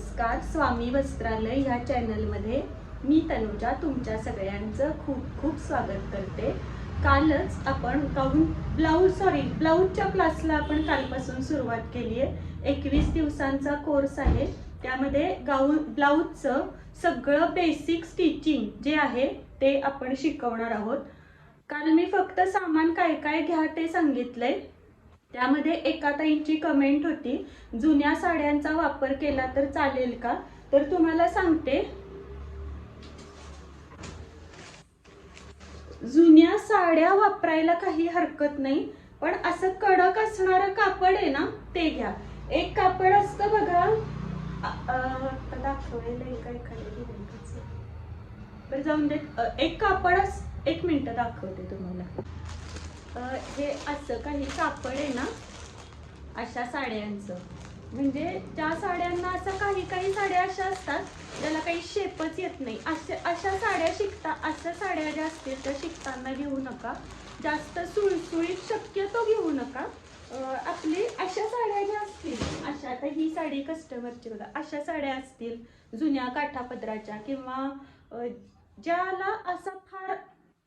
नमस्कार स्वामी वस्त्रालय ह्या चॅनलमध्ये मी तनुजा तुमच्या सगळ्यांचं खूप खूप स्वागत करते. कालच आपण गाऊन ब्लाऊज सॉरी ब्लाऊजच्या क्लासला आपण कालपासून सुरुवात केली आहे. एकवीस दिवसांचा कोर्स आहे. त्यामध्ये गाऊन ब्लाऊजचं सगळं बेसिक स्टिचिंग जे आहे ते आपण शिकवणार आहोत. काल मी फक्त सामान काय काय घ्या ते सांगितलंय. त्यामध्ये एका ताईंची कमेंट होती जुन्या साड्यांचा वापर केला तर चालेल का? तर तुम्हाला सांगते. जुन्या साड्या वापरायला काही हरकत नाही पण असं कडक असणारं कापड आहे ना ते घ्या. एक कापड असतं बघा. दाखवेल दाखवायला जाऊन दे. एक कापड एक मिनिट दाखवते तुम्हाला. हे असं काही कापड आहे ना अशा साड्यांचं. म्हणजे त्या साड्यांना असं काही काही साड्या अशा असतात ज्याला काही शेपच येत नाही. अशा अशा साड्या शिकता अशा साड्या ज्या असतील त्या शिकताना घेऊ नका. जास्त सुळसुळीत शक्यतो घेऊ नका. आपली अशा साड्या ज्या असतील अशा आता ही साडी कस्टमरची बघा अशा साड्या असतील जुन्या काठापदराच्या किंवा ज्याला असं फार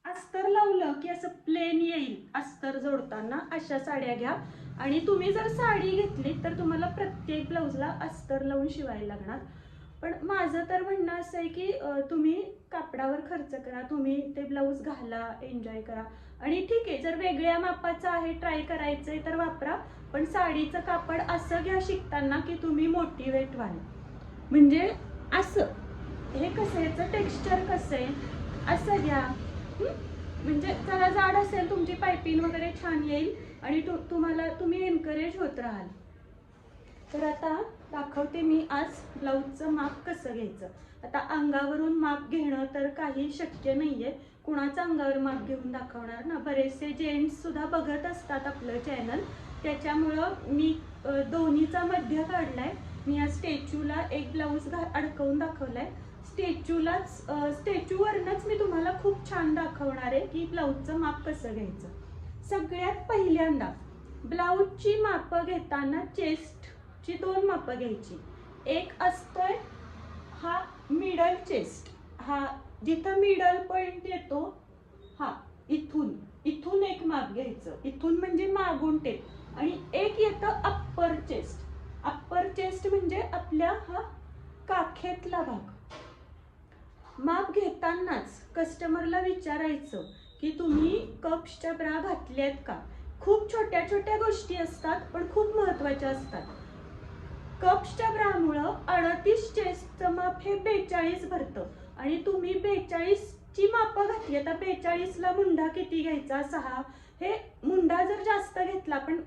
अस्तर लावलं की असं प्लेन येईल. अस्तर जोडताना अशा साड्या घ्या. आणि तुम्ही जर साडी घेतली तर तुम्हाला प्रत्येक ब्लाऊजला अस्तर लावून शिवायला लागणार. पण माझं तर म्हणणं असं आहे की तुम्ही कापडावर खर्च करा. तुम्ही ते ब्लाऊज घाला एन्जॉय करा. आणि ठीक आहे जर वेगळ्या मापाचं आहे ट्राय करायचं आहे तर वापरा. पण साडीचं कापड असं घ्या शिकताना की तुम्ही मोटिवेट व्हाल. म्हणजे असं. हे कसं आहे? याचं टेक्स्चर कसं आहे? असं घ्या. म्हणजे जरा जाड असेल तुमची पायपिंग वगैरे छान येईल आणि तुम्हाला तुम्ही एनकरेज होत राहाल. तर आता दाखवते मी आज ब्लाऊजचं माप कसं घ्यायचं. आता अंगावरून माप घेणं तर काही शक्य नाहीये. कुणाचं अंगावर माप घेऊन दाखवणार ना? बरेचसे जेंट्ससुद्धा बघत असतात आपलं चॅनल त्याच्यामुळं मी दोन्हीचा मध्य काढलाय. मी या स्टॅच्यूला एक ब्लाऊज घा अडकवून दाखवलाय. स्टॅच्यूलाच स्टॅच्यूवरनंच मी तुम्हाला खूप छान दाखवणार आहे की ब्लाऊजचं माप कसं घ्यायचं. सगळ्यात पहिल्यांदा ब्लाऊजची मापं घेताना चेस्टची दोन मापं घ्यायची. एक असतोय हा मिडल चेस्ट हा जिथं मिडल पॉइंट येतो हा इथून इथून एक माप घ्यायचं. इथून म्हणजे मागून टेप आणि एक येतं अप्पर चेस्ट अप्पर चेस्ट म्हणजे आपल्या हा काखेतला भाग. माप घेतानाच कस्टमरला विचारायचं की तुम्ही कप्सच्या ब्रा घातल्यात का? खूप छोट्या छोट्या गोष्टी असतात पण खूप महत्त्वाच्या असतात. कप्सच्या ब्रामुळं अडतीस चेस्टचं माप हे बेचाळीस भरतं. आणि तुम्ही बेचाळीसची मापं घातली आता बेचाळीसला मुंडा किती घ्यायचा? सहा. हे मुंडा जर जास्त घेतला पण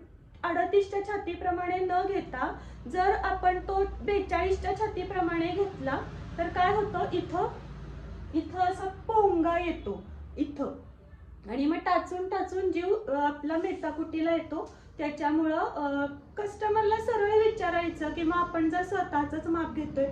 अडतीसच्या छातीप्रमाणे न घेता जर आपण तो बेचाळीसच्या छातीप्रमाणे घेतला तर काय होतं? इथं इथं असा पोंगा येतो इथं. आणि मग टाचून टाचून जीव आपला मेटाकुटीला येतो. त्याच्यामुळं कस्टमरला सरळ विचारायचं की मग आपण जर स्वतःच माप घेतोय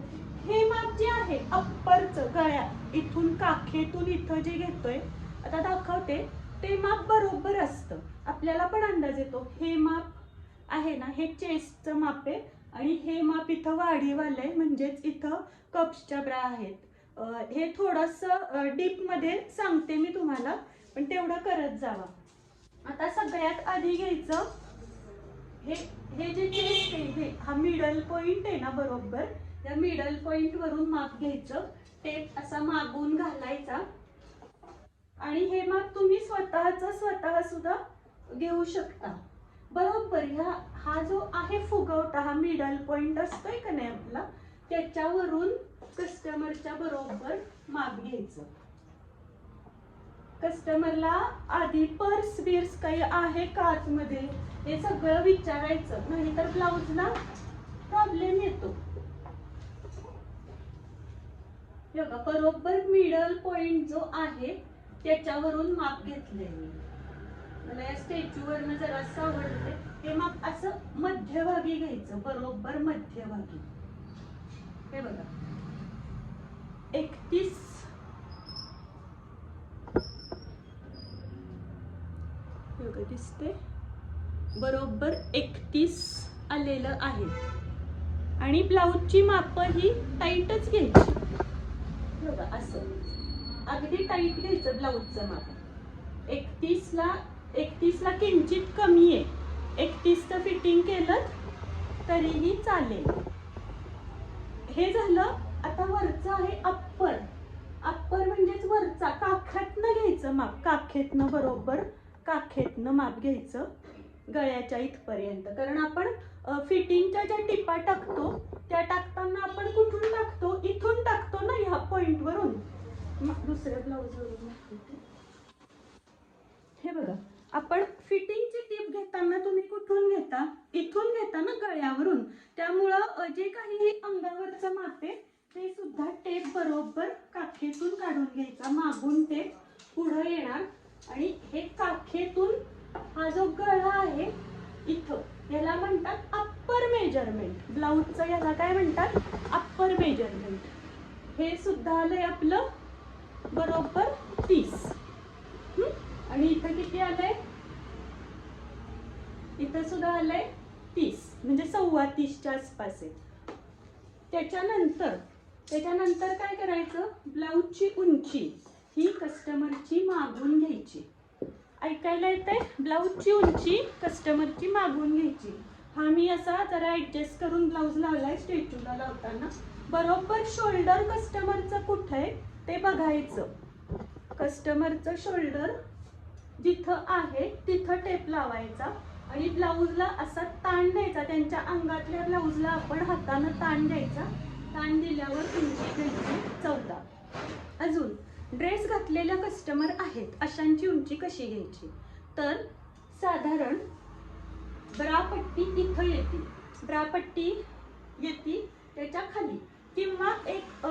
हे माप जे आहे अप्परचं गळ्या इथून काखेतून इथं जे घेतोय आता दाखवते ते माप बरोबर असतं. आपल्याला पण अंदाज येतो हे माप आहे ना हे चेस्टचं माप आहे. आणि हे माप इथं वाढीवालं आहे म्हणजेच इथं कप्सच्या ब्रा आहेत. हे थोडंसं डीपमध्ये सांगते मी तुम्हाला पण तेवढं करत जावा. आता सगळ्यात आधी घ्यायचं हे हे जे चेस्ट आहे हे हा मिडल पॉइंट आहे ना बरोबर त्या मिडल पॉइंट वरून माप घ्यायचं टेप असा मागून घालायचा. आणि हे माप तुम्ही स्वतःच स्वतः सुद्धा घेऊ शकता. बरोबर ह्या हा जो आहे फुगवटा हा मिडल पॉइंट असतोय का नाही आपला त्याच्यावरून कस्टमरच्या बरोबर माप घ्यायचं. कस्टमरला आधी पर्स बिर्स काही आहे का आतमध्ये? हे सगळं विचारायचं. नाहीतर ब्लाऊजला प्रॉब्लेम येतो. हे बघा बरोबर मिडल पॉइंट जो आहे त्याच्यावरून माप घेतले मी. मला या स्टॅच्यूवरनं जरा असं आवडते हे माप असं मध्यभागी घ्यायचं. बरोबर मध्यभागी. हे बघा. एकतीस. दिसते बरोबर एकतीस आलेलं आहे. आणि ब्लाऊजची माप ही टाईटच घ्यायची. बघा असं. अगदी टाईट घ्यायचं ब्लाऊजचं माप. एकतीसला एकतीसला किंचित कमी आहे. एकतीसचं फिटिंग केलं तरीही चालेल. हे झालं आता वरचं आहे अप्पर अप्पर म्हणजेच वरचा काख्यातनं घ्यायचं माप. काखेतनं बरोबर काखेतनं माप घ्यायचं गळ्याच्या इथपर्यंत. कारण आपण फिटिंगच्या ज्या टिपा टाकतो त्या टाकताना आपण कुठून टाकतो? इथून टाकतो ना ह्या पॉईंटवरून. दुसऱ्या ब्लाऊजवरून हे बघा आपण फिटिंगची टीप घेताना तुम्ही कुठून घेता? इथून घेता ना गळ्यावरून. त्यामुळं जे काही अंगावरचं माप आहे ते सुद्धा टेप बरोबर काखेतून काढून घ्यायचा. मागून टेप पुढं येणार. आणि हे काखेतून हा जो गळा आहे इथं याला म्हणतात अप्पर मेजरमेंट ब्लाऊजचं याला काय म्हणतात? अप्पर मेजरमेंट हे सुद्धा आलंय आपलं बरोबर तीस. आणि इथं किती आलंय? इथं सुद्धा आलंय तीस. म्हणजे सव्वा तीसच्या आसपास आहे. त्याच्यानंतर त्याच्यानंतर काय करायचं? ब्लाऊजची उंची ही कस्टमरची मागून घ्यायची. ऐकायला येते ब्लाऊजची उंची कस्टमरची मागून घ्यायची. हा मी असा जरा ऍडजस्ट करून ब्लाऊज लावलाय स्टेच्यूला लावताना. बरोबर शोल्डर कस्टमरचं कुठं आहे? ते बघायचं. कस्टमरचं शोल्डर जिथं आहे तिथं टेप लावायचा. आणि ब्लाऊजला असा ताण द्यायचा. त्यांच्या अंगातल्या ब्लाऊजला आपण हातानं ताण द्यायचा. ताण दिल्यावर उंची घ्यायची चौदा. अजून ड्रेस घातलेल्या कस्टमर आहेत अशांची उंची कशी घ्यायची? तर साधारण ब्रापट्टी इथं येते. ब्रापट्टी येते त्याच्याखाली. किंवा एक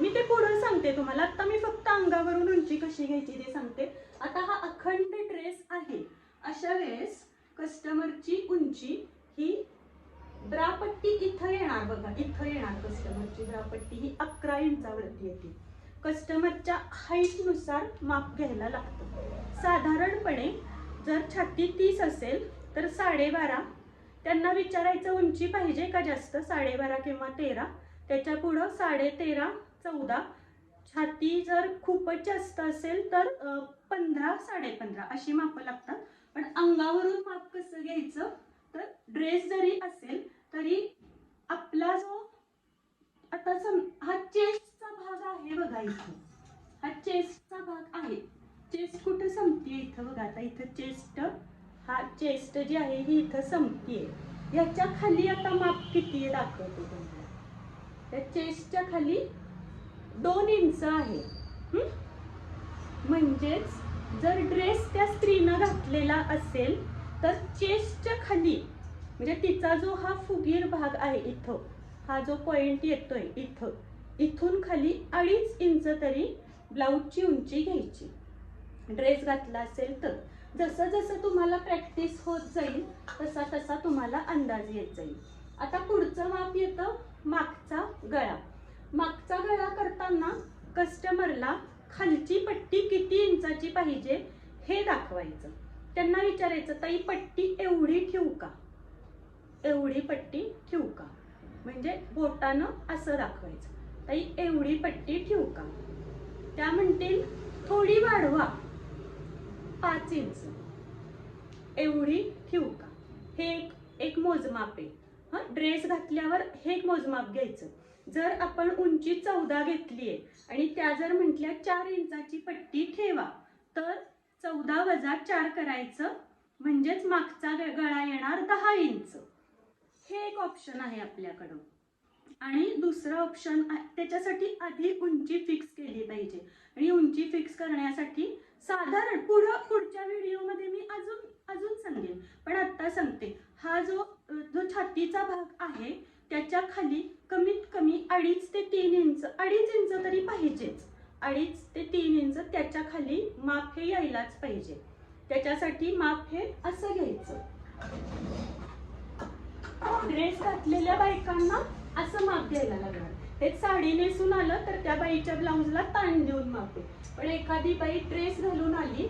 मी ते पुढं सांगते तुम्हाला. आत्ता मी फक्त अंगावरून उंची कशी घ्यायची ते सांगते. आता हा अखंड ड्रेस आहे. अशा वेळेस कस्टमरची उंची ही ब्रापट्टी इथं येणार बघा इथं येणार कस्टमरची ब्रापट्टी ही अकरा इंचावरती येते. कस्टमरच्या हाईटनुसार माप घ्यायला लागतं. साधारणपणे जर छाती तीस असेल तर साडेबारा. त्यांना विचारायचं उंची पाहिजे का जास्त? साडेबारा किंवा तेरा. त्याच्या पुढं साडे तेरा चौदा. छाती जर खूपच जास्त असेल तर पंधरा साडेपंधरा अशी मापं लागतात. पण अंगावरून माप कसं घ्यायचं? तर ड्रेस जरी असेल तरी आपला जो आता सम हा चेस्टचा भाग आहे बघा इथं. हा चेस्टचा भाग आहे. चेस्ट कुठं संपतीये इथं बघा. आता इथं चेस्ट हा चेस्ट जी आहे ही इथं संपतीये. याच्या खाली आता माप किती आहे दाखवतो तुम्हाला. त्या चेस्टच्या खाली दोन इंच आहे. म्हणजेच जर ड्रेस त्या स्त्रीनं घातलेला असेल तर चेस्टच्या खाली म्हणजे तिचा जो हा फुगीर भाग आहे इथं हा जो पॉइंट येतोय इथं इथून खाली अडीच इंच तरी ब्लाऊजची उंची घ्यायची. ड्रेस घातला असेल तर. जसं जसं तुम्हाला प्रॅक्टिस होत जाईल तसा तसा तुम्हाला अंदाज येत जाईल. आता पुढचं माप येतं मागचा गळा. मागचा गळा करताना कस्टमरला खालची पट्टी किती इंचाची पाहिजे हे दाखवायचं. त्यांना विचारायचं ताई पट्टी एवढी ठेवू का? एवढी पट्टी ठेवू का? म्हणजे बोटानं असं दाखवायचं. ताई एवढी पट्टी ठेवू का? त्या म्हणतील थोडी वाढवा. पाच इंच. एवढी ठेवू का? हे एक एक मोजमाप आहे. हा ड्रेस घातल्यावर हे एक मोजमाप घ्यायचं. जर आपण उंची चौदा घेतली आहे आणि त्या जर म्हटल्या चार इंचाची पट्टी ठेवा तर चौदा वजा चार करायचं म्हणजेच मागचा गळा येणार दहा इंच. हे एक ऑप्शन आहे आपल्याकडं. आणि दुसरं ऑप्शन त्याच्यासाठी आधी उंची फिक्स केली पाहिजे. आणि उंची फिक्स करण्यासाठी साधारण पुढं पुढच्या व्हिडिओमध्ये मी अजून अजून सांगेन. पण आत्ता सांगते. हा जो जो छातीचा भाग आहे त्याच्याखाली कमीत कमी अडीच ते तीन इंच अडीच इंच तरी पाहिजेच. अडीच ते तीन इंच त्याच्याखाली माप हे यायलाच पाहिजे. त्याच्यासाठी माप हे असं घ्यायचं. ड्रेस घातलेल्या बायकांना असं माप द्यायला लागणार. ते साडी नेसून आलं तर त्या बाईच्या ब्लाऊजला ताण देऊन माप. पण एखादी बाई ड्रेस घालून आली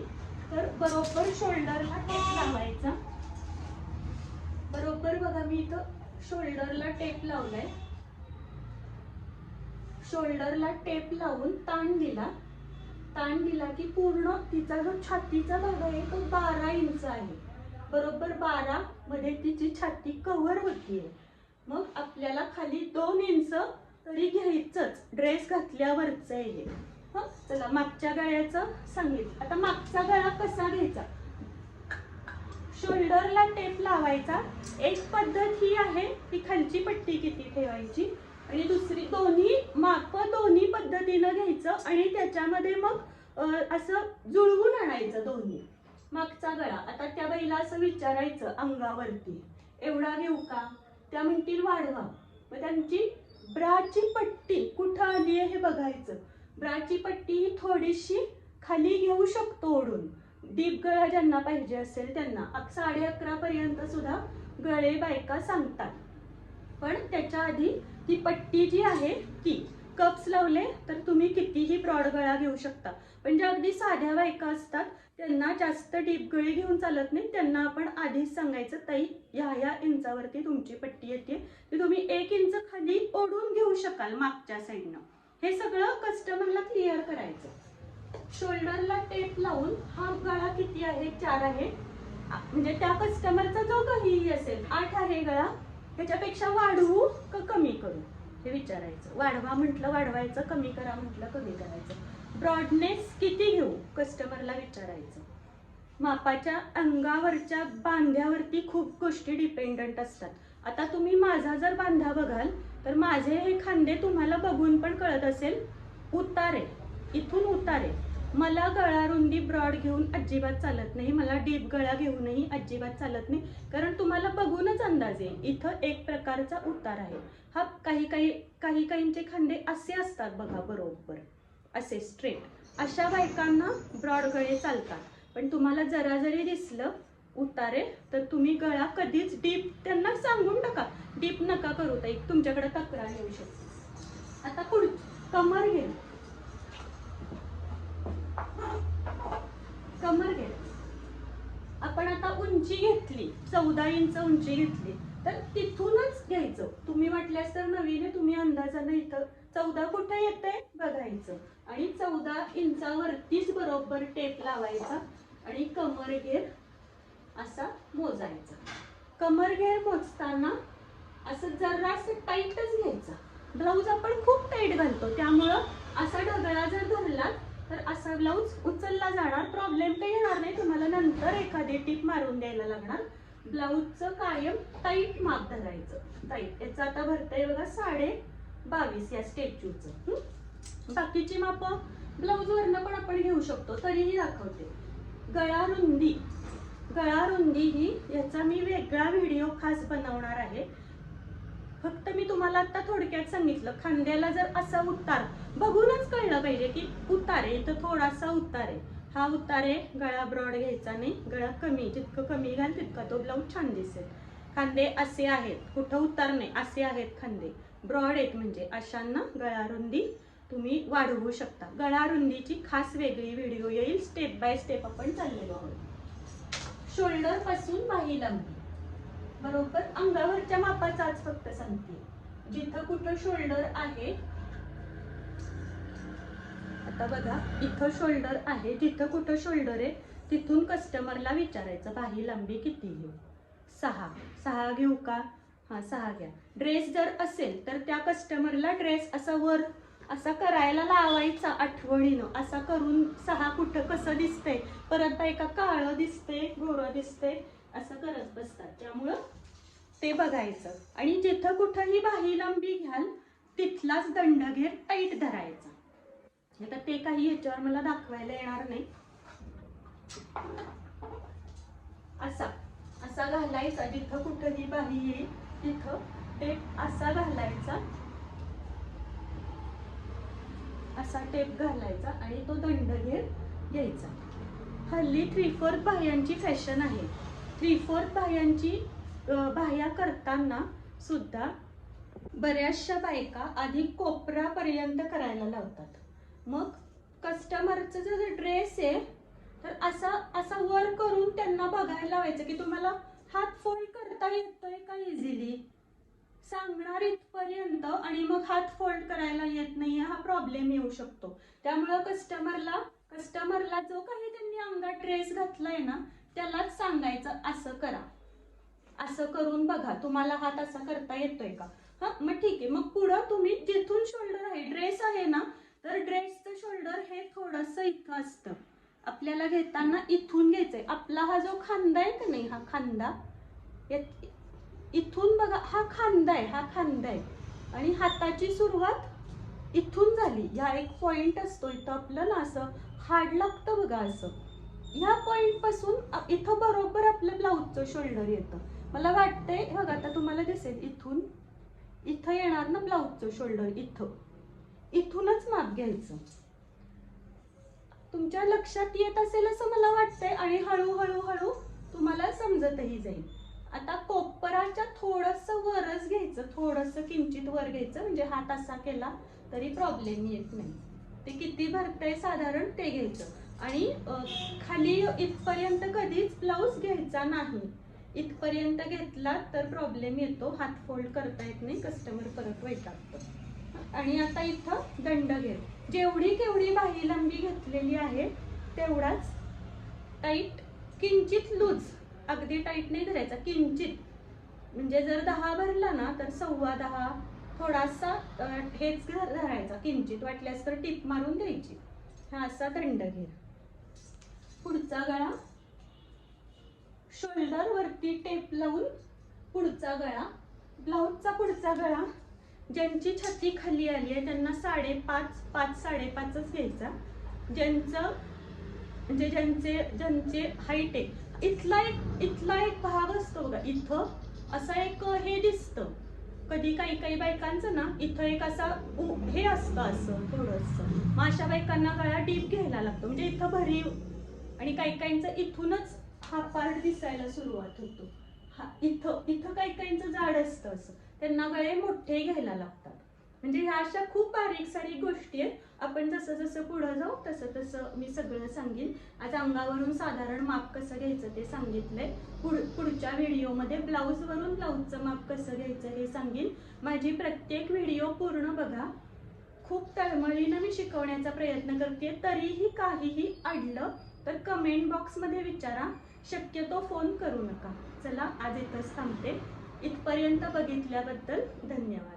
तर बरोबर शोल्डरला टेप लावायचा. बरोबर बघा मी इथं शोल्डरला टेप लावलाय. शोल्डरला टेप लावून ताण दिला. ताण दिला की पूर्ण तिचा जो छातीचा भाग आहे तो बारा इंच आहे. बरोबर बारा मध्ये तिची छाती कव्हर होतीये. मग आपल्याला खाली दोन इंच तरी घ्यायचंच. ड्रेस घातल्यावरच आहे हे. हं? चला मागच्या गळ्याचं सांगितलं. आता मागचा गळा कसा घ्यायचा? शोल्डरला टेप लावायचा. एक पद्धत ही आहे की खालची पट्टी किती ठेवायची? आणि दुसरी दोन्ही माप दोन्ही पद्धतीनं घ्यायचं आणि त्याच्यामध्ये मग असं जुळवून आणायचं दोन्ही. मागचा गळा. आता त्या बाईला असं विचारायचं अंगावरती. एवढा घेऊ का? त्या म्हणतील वाढवा. मग त्यांची ब्राची पट्टी कुठं आली आहे हे बघायचं. ब्राची पट्टी ही थोडीशी खाली घेऊ शकतो ओढून. डीप गळा ज्यांना पाहिजे असेल त्यांना. साडे अकरा पर्यंत सुद्धा गळे बायका सांगतात. पण त्याच्या आधी ती पट्टी जी आहे ती कप्स लावले तर तुम्ही कितीही ब्रॉड गळा घेऊ शकता. पण ज्या अगदी साध्या बायका असतात त्यांना जास्त डीप गळी घेऊन चालत नाही. त्यांना आपण आधीच सांगायचं ताई ह्या ह्या इंचावरती तुमची पट्टी येते. ती तुम्ही एक इंच खाली ओढून घेऊ शकाल मागच्या साईडनं हे सगळं कस्टमरला क्लिअर करायचं. शोल्डरला टेप लावून हा गळा किती आहे? चार आहे. म्हणजे त्या कस्टमरचा जो काहीही असेल आठ आहे गळा ह्याच्यापेक्षा वाढवू का कमी करू? हे विचारायचं. वाढवा म्हटलं वाढवायचं कमी करा म्हटलं कमी करायचं. ब्रॉडनेस किती घेऊ? कस्टमरला विचारायचं. मापाच्या अंगावरच्या बांध्यावरती खूप गोष्टी डिपेंडंट असतात. आता तुम्ही माझा जर बांधा बघाल तर माझे हे खांदे तुम्हाला बघून पण कळत असेल. उतारे. इथून उतारे. मला गळा रुंदी ब्रॉड घेऊन अजिबात चालत नाही मला डीप गळा घेऊनही अजिबात चालत नाही. कारण तुम्हाला बघूनच अंदाज येईल इथं एक प्रकारचा उतार आहे. हा काही काही काही काहींचे खांदे असे असतात बघा बरोबर असे स्ट्रेट अशा बायकांना ब्रॉड गळे चालतात. पण तुम्हाला जरा जरी दिसलं उतारे तर तुम्ही गळा कधीच डीप त्यांना सांगून टाका. डीप नका करू ताई तुमच्याकडे तक्रार येऊ शकते. आता पुढ कमर घेऊ कमर घे आपण आता उंची घेतली चौदा इंच उंची घेतली. तर तिथूनच घ्यायचं. तुम्ही वाटल्यास तर नवीन तुम्ही अंदाजानं इथं चौदा कुठे येते बघायचं. आणि चौदा इंचावरतीच बरोबर टेप लावायचा आणि कमर घेर असा मोजायचा. कमर घेर मोजताना असं जरासं टाईटच घ्यायचा. ब्लाऊज आपण खूप टाईट घालतो त्यामुळं असा ढगळा जर धरला तर असा ब्लाऊज उचलला जाणार. प्रॉब्लेम काही येणार नाही. तुम्हाला नंतर एखादी टीप मारून द्यायला लागणार. ब्लाऊजचं कायम टाईट माप धरायचं. टाईट याचं आता भरतंय बघा साडे बावीस या स्टॅच्यूचं बाकीची माप ब्लाऊज वरनं पण आपण घेऊ शकतो. तरीही दाखवते. गळा रुंदी गळा रुंदी ही याचा मी वेगळा व्हिडिओ खास बनवणार आहे. फक्त मी तुम्हाला आता थोडक्यात सांगितलं खांद्याला जर असा उतार बघूनच कळलं पाहिजे की उतार आहे इथं थोडासा उतार आहे. हा उतार आहे गळा ब्रॉड घ्यायचा नाही गळा कमी जितकं कमी घाल तितका तो ब्लाऊज छान दिसेल. खांदे असे आहेत कुठं उतार नाही असे आहेत खांदे. ब्रॉड आहेत म्हणजे अशांना गळा रुंदी तुम्ही वाढवू शकता. गळा रुंदीची खास वेगळी व्हिडिओ येईल स्टेप बाय स्टेप आपण चाललेलो आहोत. शोल्डरपासून बाही लांबी. बरोबर? अंगावरच्या मापाचा आज फक्त सांगते जिथं कुठं शोल्डर आहे आता बघा इथं शोल्डर आहे जिथं कुठं शोल्डर आहे तिथून कस्टमरला विचारायचं बाही लांबी किती घेऊ? सहा. सहा घेऊ का? हा सहा घ्या. ड्रेस जर असेल तर त्या कस्टमरला ड्रेस असा वर असा करायला लावायचा आठवणीनं. असा करून सहा कुठं कसं दिसतंय? परत बायका काळं दिसते गोरं दिसते असं करत बसतात. त्यामुळं ते बघायचं. आणि जिथं कुठंही बाही लांबी घ्याल तिथलाच दंडघेर टाईट धरायचा. आता ते काही याच्यावर मला दाखवायला येणार नाही. असा असा घालायचा. जिथं कुठंही बाही येईल तिथं टेप असा घालायचा. असा टेप घालायचा आणि तो दंडघेर घ्यायचा. हल्ली थ्री फोर्थ बाह्यांची फॅशन आहे. थ्री फोर्थ बाह्यांची बाह्या करताना सुद्धा बऱ्याचशा बायका आधी कोपरापर्यंत करायला लावतात. मग कस्टमरचं जर ड्रेस आहे तर असा असा वर करून त्यांना बघायला लावायचं की तुम्हाला हात फोल्ड करता येतोय का इझिली सांगणार इथपर्यंत आणि मग हात फोल्ड करायला येत नाहीये हा प्रॉब्लेम येऊ शकतो. त्यामुळं कस्टमरला कस्टमरला जो काही त्यांनी अंगात ड्रेस घातलाय ना त्यालाच सांगायचं असं करा. असं करून बघा तुम्हाला हात असा करता येतोय का? हा मग ठीक आहे. मग पुढं तुम्ही जिथून शोल्डर आहे ड्रेस आहे ना तर ड्रेसचं शोल्डर हे थोडंसं इथं असतं. आपल्याला घेताना इथून घ्यायचंय. आपला हा जो खांदा आहे का नाही हा खांदा? इथून बघा हा खांदा आहे हा खांदा आहे. आणि हाताची सुरुवात इथून झाली. ह्या एक पॉइंट असतो इथं आपलं ना असं हाड लागतं बघा असं. ह्या पॉईंटपासून इथं बरोबर आपलं ब्लाऊजचं शोल्डर येतं. मला वाटतंय हे बघा आता तुम्हाला दिसेल इथून इथं येणार ना ब्लाऊजचं शोल्डर इथं. इथूनच माप घ्यायचं. तुमच्या लक्षात येत असेल असं मला वाटतंय आणि हळूहळू हळू तुम्हाला समजतही जाईल. आता कोपराच्या थोडस वरच घ्यायचं थोडस किंचित वर घ्यायचं म्हणजे हात असा केला तरी प्रॉब्लेम येत नाही. ते किती भरतंय साधारण ते घ्यायचं. आणि खाली इथपर्यंत कधीच ब्लाऊज घ्यायचा नाही. इथपर्यंत घेतला तर प्रॉब्लेम येतो. हात फोल्ड करता येत नाही. कस्टमर परत वैतागतं आणि आता इथं दंड घेऊ जेवढी केवढी बाही लांबी घेतलेली आहे तेवढाच टाईट किंचित लूज अगदी टाईट नाही धरायचा किंचित. म्हणजे जर दहा भरला ना तर सव्वा दहा थोडासा ठेच हेच धरायचा किंचित. वाटल्यास तर टीप मारून द्यायची. हा असा दंड घेऊ पुढचा गळा. शोल्डर वरती टेप लावून पुढचा गळा. ब्लाऊजचा पुढचा गळा. ज्यांची छाती खाली आली आहे त्यांना साडेपाच पाच साडेपाचच घ्यायचा. ज्यांचं म्हणजे ज्यांचे ज्यांचे हाईट आहे. इथला एक इथला एक भाग असतो बघा. इथं असा एक हे दिसतं. कधी काही काही बायकांचं ना इथं एक असा हे असतं असं थोडंसं. मग अशा बायकांना गळा डीप घ्यायला लागतो. म्हणजे इथं भरीव आणि काही काहींचं इथूनच हा पार्ट दिसायला सुरुवात होतो. हा इथं इथं काही काहींचं जाड असतं असं. त्यांना गळे मोठे घ्यायला लागतात. म्हणजे ह्या अशा खूप बारीक सारीक गोष्टी आहेत. आपण जसं जसं पुढं जाऊ तसं तसं मी सगळं सांगेन. आज अंगावरून साधारण माप कसं घ्यायचं ते सांगितलंय. पुढ पुढच्या व्हिडिओमध्ये ब्लाऊजवरून ब्लाऊजचं माप कसं घ्यायचं हे सांगेन. माझी प्रत्येक व्हिडिओ पूर्ण बघा. खूप तळमळीनं मी शिकवण्याचा प्रयत्न करते तरीही काहीही अडलं तर कमेंट बॉक्समध्ये विचारा. शक्यतो फोन करू नका. चला आज इथंच थांबते. इथपर्यंत बघितल्याबद्दल धन्यवाद.